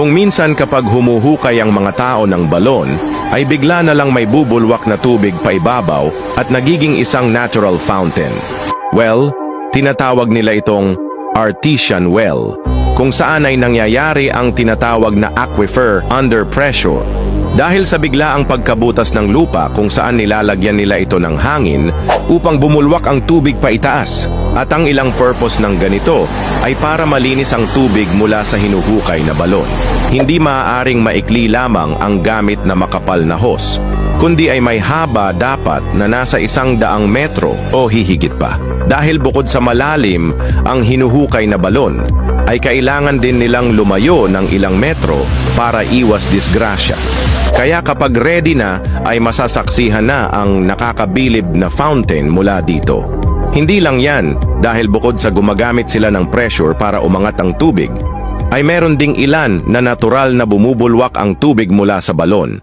Kung minsan kapag humuhukay ang mga tao ng balon, ay bigla na lang may bubulwak na tubig paibabaw at nagiging isang natural fountain. Well, tinatawag nila itong artesian well, kung saan ay nangyayari ang tinatawag na aquifer under pressure. Dahil sa biglaang pagkabutas ng lupa kung saan nilalagyan nila ito ng hangin upang bumulwak ang tubig pa itaas. At ang ilang purpose ng ganito ay para malinis ang tubig mula sa hinuhukay na balon. Hindi maaaring maikli lamang ang gamit na makapal na hose, kundi ay may haba dapat na nasa isang daang metro o hihigit pa. Dahil bukod sa malalim ang hinuhukay na balon, ay kailangan din nilang lumayo ng ilang metro para iwas disgrasya. Kaya kapag ready na ay masasaksihan na ang nakakabilib na fountain mula dito. Hindi lang yan dahil bukod sa gumagamit sila ng pressure para umangat ang tubig, ay meron ding ilan na natural na bumubulwak ang tubig mula sa balon.